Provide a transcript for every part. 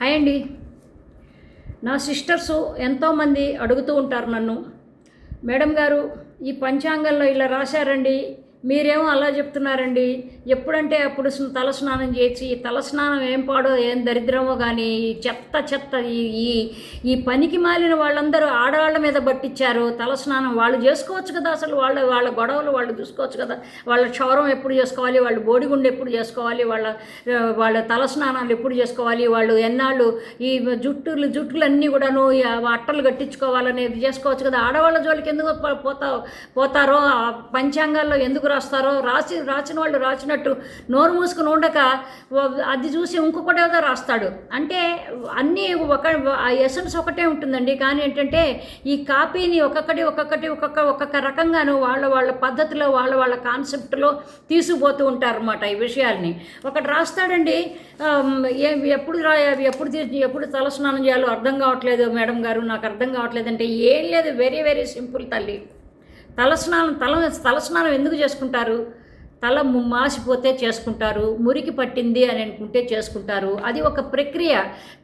Hi అండి. నా sisters ఎంతోమంది అడుగుతూ ఉంటారు నన్ను. మేడం గారు ఈ పంచాంగంలో ఇలా రాశారండి మీరేమో అలా చెప్తున్నారండి. ఎప్పుడంటే అప్పుడు తల స్నానం చేసి ఈ తల స్నానం ఏం పాడో ఏం దరిద్రమో కానీ ఈ చెత్త చెత్త ఈ ఈ పనికి మాలిన వాళ్ళందరూ ఆడవాళ్ళ మీద పట్టించారు తల స్నానం వాళ్ళు చేసుకోవచ్చు కదా అసలు. వాళ్ళ వాళ్ళ గొడవలు వాళ్ళు చూసుకోవచ్చు కదా. వాళ్ళ క్షౌరం ఎప్పుడు చేసుకోవాలి? వాళ్ళు బోడిగుండు ఎప్పుడు చేసుకోవాలి? వాళ్ళ వాళ్ళ తల స్నానాలు ఎప్పుడు చేసుకోవాలి? వాళ్ళు ఎన్నాళ్ళు ఈ జుట్టులు జుట్టులన్నీ కూడాను అట్టలు కట్టించుకోవాలనేది చేసుకోవచ్చు కదా. ఆడవాళ్ళ జోలికి ఎందుకు పోతా పోతారో? పంచాంగాల్లో ఎందుకు రాస్తారో? రాసి రాసిన వాళ్ళు రాసినట్టు నోరు మూసుకుని ఉండక అది చూసి ఇంకొకటి ఏదో రాస్తాడు. అంటే అన్నీ ఒక ఆ ఎసెన్స్ ఒకటే ఉంటుందండి. కానీ ఏంటంటే ఈ కాపీని ఒక్కొక్కటి ఒక్కొక్కటి ఒక్కొక్క ఒక్కొక్క రకంగాను వాళ్ళ వాళ్ళ పద్ధతిలో వాళ్ళ వాళ్ళ కాన్సెప్ట్లో తీసుకుపోతూ ఉంటారన్నమాట ఈ విషయాల్ని. ఒకటి రాస్తాడండి ఏ ఎప్పుడు రా ఎప్పుడు ఎప్పుడు తలస్నానం చేయాలో అర్థం కావట్లేదు మేడం గారు నాకు అర్థం కావట్లేదు అంటే ఏం లేదు. వెరీ వెరీ సింపుల్ తల్లి. తలస్నానం తల తలస్నానం ఎందుకు చేసుకుంటారు? తల మాసిపోతే చేసుకుంటారు మురికి పట్టింది అని అనుకుంటే చేసుకుంటారు. అది ఒక ప్రక్రియ.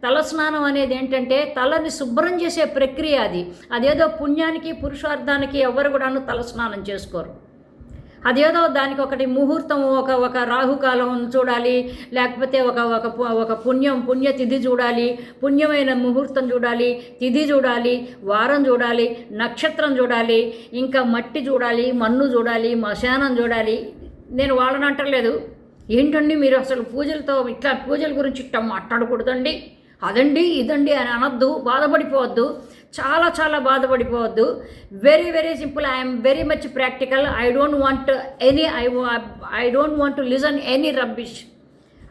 తలస్నానం అనేది ఏంటంటే తలని శుభ్రం చేసే ప్రక్రియ అది. అదేదో పుణ్యానికి పురుషార్థానికి ఎవరు కూడాను తలస్నానం చేసుకోరు. అదేదో దానికి ఒకటి ముహూర్తం ఒక ఒక రాహుకాలం చూడాలి లేకపోతే ఒక ఒక ఒక పుణ్యం పుణ్య తిథి చూడాలి పుణ్యమైన ముహూర్తం చూడాలి తిథి చూడాలి వారం చూడాలి నక్షత్రం చూడాలి ఇంకా మట్టి చూడాలి మన్ను చూడాలి మశానం చూడాలి. నేను వాళ్ళని అంటలేదు. ఏంటండి మీరు అసలు పూజలతో ఇట్లా పూజల గురించి ఇట్లా మాట్లాడకూడదండి? అదండి ఇదండి అని అనొద్దు బాధపడిపోవద్దు. చాలా చాలా బాధపడిపోవద్దు. Very very simple I'm very much practical I don't want any I I don't want to listen any rubbish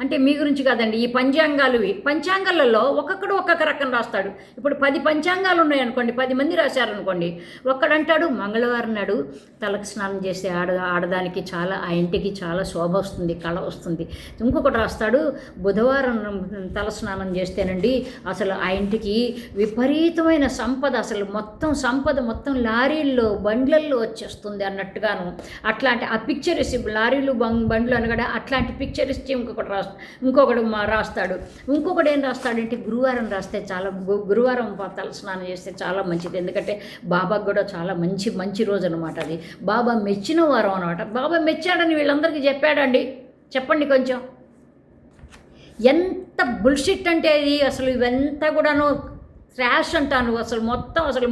అంటే మీ గురించి కాదండి ఈ పంచాంగాలువి పంచాంగాలలో ఒక్కొక్కడు ఒక్కొక్క రకం రాస్తాడు. ఇప్పుడు పది పంచాంగాలు ఉన్నాయనుకోండి పది మంది రాశారనుకోండి ఒక్కడంటాడు మంగళవారం నాడు తలకు స్నానం చేస్తే ఆడ ఆడదానికి చాలా ఆ ఇంటికి చాలా శోభ వస్తుంది కళ వస్తుంది. ఇంకొకటి రాస్తాడు బుధవారం తల స్నానం చేస్తేనండి అసలు ఆ ఇంటికి విపరీతమైన సంపద అసలు మొత్తం సంపద మొత్తం లారీల్లో బండ్లల్లో వచ్చేస్తుంది అన్నట్టుగాను. అట్లాంటి ఆ పిక్చర్ లారీలు బంగ్ బండ్లు అనగా అట్లాంటి పిక్చర్ ఇంకొకటి రాస్తాడు. ఇంకొకడు మా రాస్తాడు. ఇంకొకడు ఏం రాస్తాడంటే గురువారం రాస్తే చాలా గురువారం తల స్నానం చేస్తే చాలా మంచిది. ఎందుకంటే బాబాకు కూడా చాలా మంచి మంచి రోజు అనమాట అది. బాబా మెచ్చిన వారం అనమాట బాబా మెచ్చాడని వీళ్ళందరికీ చెప్పాడండి. చెప్పండి కొంచెం. ఎంత బుల్షిట్ అంటే ఇది అసలు ఇవంతా కూడాను ట్రాష్ అంటాను అసలు మొత్తం అసలు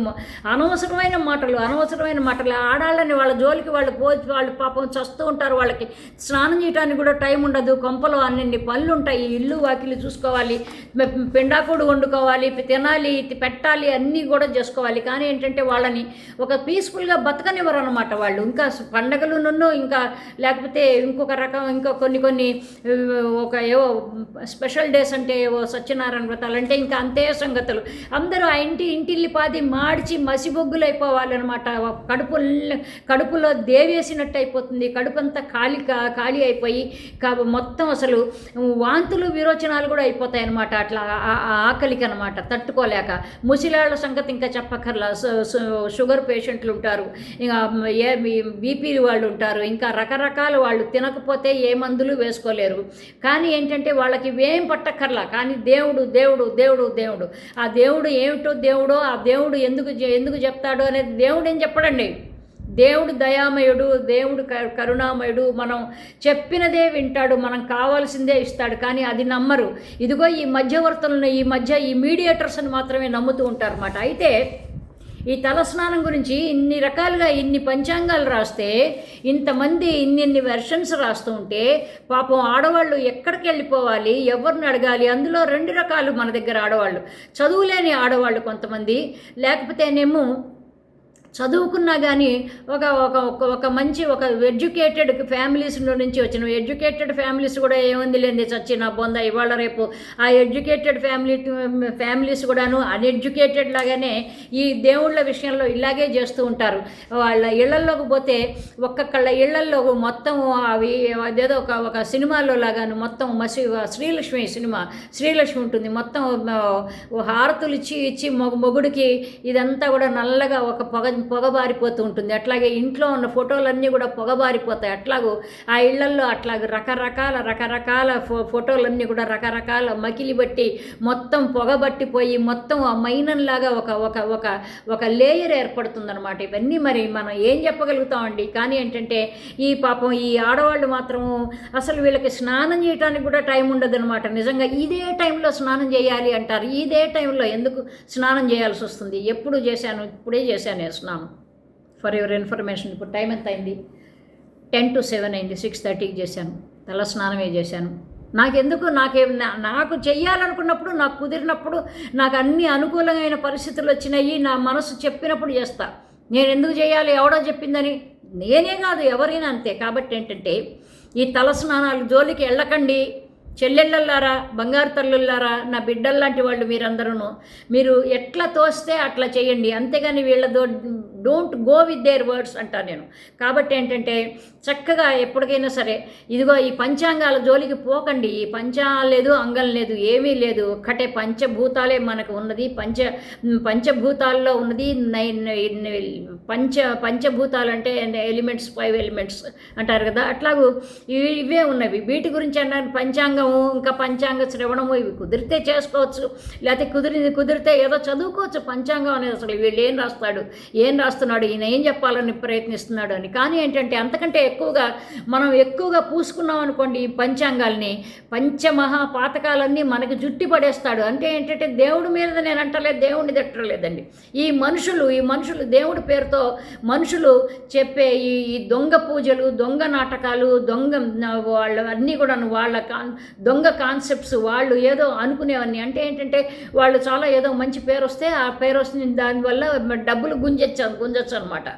అనవసరమైన మాటలు అనవసరమైన మాటలు. ఆడాలని వాళ్ళ జోలికి వాళ్ళు పోచి వాళ్ళు పాపం చస్తూ ఉంటారు వాళ్ళకి. స్నానం చేయడానికి కూడా టైం ఉండదు కొంపలో అన్ని పనులు ఉంటాయి ఇల్లు వాకిలు చూసుకోవాలి. పిండాకుడు వండుకోవాలి తినాలి పెట్టాలి అన్నీ కూడా చేసుకోవాలి. కానీ ఏంటంటే వాళ్ళని ఒక పీస్ఫుల్గా బతకనివ్వరు అనమాట వాళ్ళు. ఇంకా పండగలు నన్ను ఇంకా లేకపోతే ఇంకొక రకం ఇంకా కొన్ని కొన్ని ఒక ఏవో స్పెషల్ డేస్ అంటే ఏవో సత్యనారాయణ వ్రతాలు అంటే ఇంకా అంతే సంగతులు. అందరూ ఆ ఇంటి ఇంటిల్లి పాది మాడిచి మసిబొగ్గులు అయిపోవాలన్నమాట కడుపు కడుపులో దేవేసినట్టు అయిపోతుంది. కడుపు అంతా ఖాళీ కా- ఖాళీ అయిపోయి కా- మొత్తం అసలు వాంతులు విరోచనాలు కూడా అయిపోతాయి అనమాట అట్లా ఆ- ఆకలికి అనమాట తట్టుకోలేక. ముసిలాళ్ళ సంగతి ఇంకా చెప్పక్కర్లా. షుగర్ పేషెంట్లు ఉంటారు ఇంకా ఏ బీపీ వాళ్ళు ఉంటారు ఇంకా రకరకాల వాళ్ళు తినకపోతే ఏ మందులు వేసుకోలేరు. కానీ ఏంటంటే వాళ్ళకి ఇవేం పట్టక్కర్లా. కానీ దేవుడు దేవుడు దేవుడు దేవుడు. ఆ దేవుడు ఏమిటో దేవుడో ఆ దేవుడు ఎందుకు ఎందుకు చెప్తాడో అనేది దేవుడు ఏం చెప్పడండి. దేవుడు దయామయుడు దేవుడు కరుణామయుడు మనం చెప్పినదే వింటాడు మనం కావాల్సిందే ఇస్తాడు కానీ అది నమ్మరు. ఇదిగో ఈ మధ్యవర్తులను ఈ మధ్య ఈ మీడియేటర్స్ని మాత్రమే నమ్ముతూ ఉంటారన్నమాట. అయితే ఈ తలస్నానం గురించి ఇన్ని రకాలుగా ఇన్ని పంచాంగాలు రాస్తే ఇంతమంది ఇన్నిన్ని వెర్షన్స్ రాస్తూ ఉంటే పాపం ఆడవాళ్ళు ఎక్కడికి వెళ్ళిపోవాలి ఎవరిని అడగాలి అందులో రెండు రకాలు మన దగ్గర ఆడవాళ్ళు. చదువులేని ఆడవాళ్ళు కొంతమంది లేకపోతేనేమో చదువుకున్నా కానీ ఒక ఒక ఒక- ఒక మంచి ఒక ఎడ్యుకేటెడ్ ఫ్యామిలీస్ నుంచి వచ్చిన ఎడ్యుకేటెడ్ ఫ్యామిలీస్ కూడా ఏముంది లేని చచ్చిన బొంద ఇవాళ రేపు ఆ ఎడ్యుకేటెడ్ ఫ్యామిలీ ఫ్యామిలీస్ కూడాను అన్ఎడ్యుకేటెడ్ లాగానే ఈ దేవుళ్ళ విషయంలో ఇలాగే చేస్తూ ఉంటారు. వాళ్ళ ఇళ్ళలోకి పోతే ఒక్కొక్కళ్ళ ఇళ్ళల్లో మొత్తం అవి అదేదో ఒక ఒక సినిమాలో లాగాను మొత్తం మసి శ్రీలక్ష్మి సినిమా శ్రీలక్ష్మి ఉంటుంది. మొత్తం హారతులు ఇచ్చి ఇచ్చి మొగుడికి ఇదంతా కూడా నల్లగా ఒక పొగ పొగబారిపోతూ ఉంటుంది అట్లాగే ఇంట్లో ఉన్న ఫోటోలన్నీ కూడా పొగబారిపోతాయి. అట్లాగూ ఆ ఇళ్ళల్లో అట్లాగ రకరకాల రకరకాల ఫో ఫోటోలన్నీ కూడా రకరకాల మకిలి బట్టి మొత్తం పొగబట్టిపోయి మొత్తం ఆ మైనంలాగా ఒక ఒక ఒక ఒక లేయర్ ఏర్పడుతుందన్నమాట. ఇవన్నీ మరి మనం ఏం చెప్పగలుగుతామండి? కానీ ఏంటంటే ఈ పాపం ఈ ఆడవాళ్ళు మాత్రము అసలు వీళ్ళకి స్నానం చేయడానికి కూడా టైం ఉండదన్నమాట. నిజంగా ఇదే టైంలో స్నానం చేయాలి అంటారు. ఇదే టైంలో ఎందుకు స్నానం చేయాల్సి వస్తుంది ఎప్పుడు చేశాను? ఇప్పుడే చేశాను స్నానం. చేస్తున్నాను. ఫర్ యువర్ ఇన్ఫర్మేషన్ ఇప్పుడు టైం ఎంత అయింది టెన్ టు సెవెన్ అయింది సిక్స్ థర్టీకి చేశాను. తల స్నానమే చేశాను. నాకెందుకు? నాకే నా- నాకు చెయ్యాలనుకున్నప్పుడు నాకు కుదిరినప్పుడు నాకు అన్ని అనుకూలమైన పరిస్థితులు వచ్చినాయి నా మనసు చెప్పినప్పుడు చేస్తా. నేను ఎందుకు చేయాలి? ఎవడో చెప్పిందని. నేనే కాదు ఎవరైనా అంతే. కాబట్టి ఏంటంటే ఈ తల స్నానాలు జోలికి వెళ్ళకండి. చెల్లెళ్ళల్లారా బంగారు తల్లుల్లారా నా బిడ్డల్లాంటి వాళ్ళు మీరందరూ మీరు ఎట్లా తోస్తే అట్లా చేయండి. అంతేగాని వీళ్ళతో don't go with their words అంటాను నేను. కాబట్టి ఏంటంటే చక్కగా ఎప్పటికైనా సరే ఇదిగో ఈ పంచాంగాల జోలికి పోకండి. ఈ పంచాంగం లేదు అంగం లేదు ఏమీ లేదు. ఒక్కటే పంచభూతాలే మనకు ఉన్నది. పంచ పంచభూతాల్లో ఉన్నది. పంచ పంచభూతాలు అంటే ఎలిమెంట్స్ ఫైవ్ ఎలిమెంట్స్ అంటారు కదా. అట్లాగూ ఇవి ఇవే ఉన్నవి. వీటి గురించి అన్నారు పంచాంగము ఇంకా పంచాంగ శ్రవణము ఇవి కుదిరితే చేసుకోవచ్చు. లేకపోతే కుదిరి కుదిరితే ఏదో చదువుకోవచ్చు. పంచాంగం అనేది అసలు వీళ్ళు ఏం రాస్తాడు? ఏం రాస్తున్నాడు? ఈయన ఏం చెప్పాలని ప్రయత్నిస్తున్నాడు అని. కానీ ఏంటంటే అంతకంటే ఎక్కువగా మనం ఎక్కువగా పూసుకున్నాం అనుకోండి ఈ పంచాంగాల్ని. పంచమహా పాతకాలన్నీ మనకి జుట్టి పడేస్తాడు. అంటే ఏంటంటే దేవుడి మీద నేను అంటలేదు దేవుడిని తిట్టలేదండి. ఈ మనుషులు ఈ మనుషులు దేవుడి పేరుతో మనుషులు చెప్పే ఈ దొంగ పూజలు దొంగ నాటకాలు దొంగ వాళ్ళ అన్నీ కూడా వాళ్ళ కాన్ దొంగ కాన్సెప్ట్స్ వాళ్ళు ఏదో అనుకునేవన్నీ. అంటే ఏంటంటే వాళ్ళు చాలా ఏదో మంచి పేరు వస్తే ఆ పేరు వస్తుంది దానివల్ల డబ్బులు గుంజచ్చు గుంజచ్చు అనమాట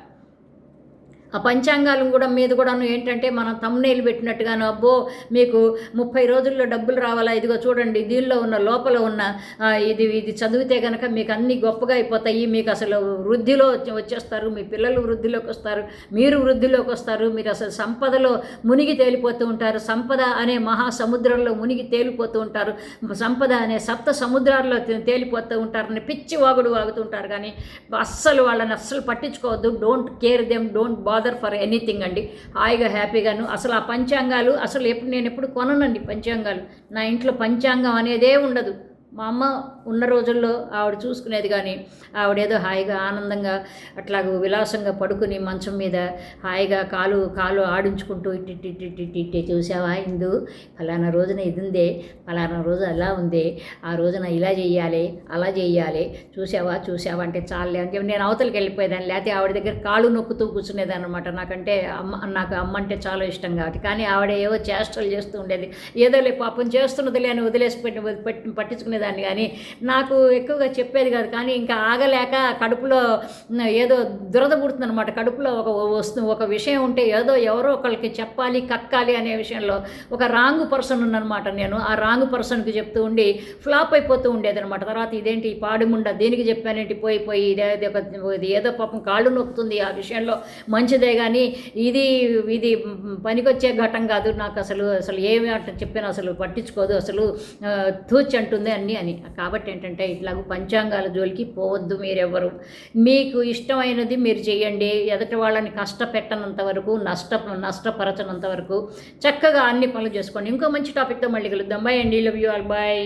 ఆ పంచాంగాలు కూడా మీద కూడాను ఏంటంటే మనం తమ్నేలు పెట్టినట్టుగాను అబ్బో మీకు ముప్పై రోజుల్లో డబ్బులు రావాలా ఇదిగో చూడండి దీనిలో ఉన్న లోపల ఉన్న ఇది ఇది చదివితే కనుక మీకు అన్ని గొప్పగా అయిపోతాయి మీకు అసలు వృద్ధిలో వచ్చేస్తారు మీ పిల్లలు వృద్ధిలోకి వస్తారు మీరు వృద్ధిలోకి వస్తారు మీరు అసలు సంపదలో మునిగి తేలిపోతూ ఉంటారు సంపద అనే మహాసముద్రంలో మునిగి తేలిపోతూ ఉంటారు సంపద అనే సప్త సముద్రాల్లో తేలిపోతూ ఉంటారని పిచ్చి వాగుడు వాగుతూ ఉంటారు కానీ అస్సలు వాళ్ళని అస్సలు పట్టించుకోవద్దు డోంట్ కేర్ దెమ్ డోంట్ బాధ బాదర్ ఫర్ ఎనీథింగ్ అండి. హాయిగా హ్యాపీగాను. అసలు ఆ పంచాంగాలు అసలు ఎప్పుడు నేను ఎప్పుడు కొననండి పంచాంగాలు. నా ఇంట్లో పంచాంగం అనేదే ఉండదు. మా అమ్మ ఉన్న రోజుల్లో ఆవిడ చూసుకునేది కానీ ఆవిడేదో హాయిగా ఆనందంగా అట్లాగ విలాసంగా పడుకుని మంచం మీద హాయిగా కాలు కాలు ఆడించుకుంటూ ఇట్టి ఇట్టి చూసావా ఇందు? ఫలానా రోజున ఇది ఉందే ఫలానా రోజు అలా ఉంది ఆ రోజున ఇలా చేయాలి అలా చేయాలి చూసావా చూసావా అంటే చాలే అని చెప్పి నేను అవతలకి వెళ్ళిపోయేదాన్ని లేకపోతే ఆవిడ దగ్గర కాళ్ళు నొక్కుతూ కూర్చునేదాన్ని అనమాట నాకంటే అమ్మ నాకు అమ్మ అంటే చాలా ఇష్టం కాబట్టి. కానీ ఆవిడ ఏవో చేష్టలు చేస్తూ ఉండేది. ఏదో లే పాపం చేస్తున్నదిలే అని వదిలేసి పెట్టి పట్టించుకునేది చెప్పేదాన్ని కానీ నాకు ఎక్కువగా చెప్పేది కాదు. కానీ ఇంకా ఆగలేక కడుపులో ఏదో దురద పుడుతుంది అనమాట కడుపులో ఒక వస్తు ఒక విషయం ఉంటే ఏదో ఎవరో ఒకరికి చెప్పాలి కక్కాలి అనే విషయంలో ఒక రాంగ్ పర్సన్ ఉన్ననమాట నేను. ఆ రాంగ్ పర్సన్కి చెప్తూ ఉండి ఫ్లాప్ అయిపోతూ ఉండేది అనమాట తర్వాత ఇదేంటి పాడిముండ దేనికి చెప్పానేంటి? పోయి పోయి ఇదే ఇది ఒక ఇది ఏదో పాపం కాళ్ళు నొక్కుతుంది ఆ విషయంలో మంచిదే కానీ ఇది ఇది పనికొచ్చే ఘటం కాదు. నాకు అసలు అసలు ఏమి అంటే చెప్పిన అసలు పట్టించుకోదు. అసలు తూచి అంటుంది అన్నీ అని. కాబట్టి ఏంటంటే ఇట్లాగూ పంచాంగాల జోలికి పోవద్దు మీరెవ్వరు. మీకు ఇష్టమైనది మీరు చేయండి ఎదుటి వాళ్ళని కష్టపెట్టనంత వరకు నష్ట నష్టపరచనంత వరకు చక్కగా అన్ని పనులు చేసుకోండి. ఇంకో మంచి టాపిక్తో మళ్ళీ కలుద్దాం. బాయ్ అండి. Love you all bye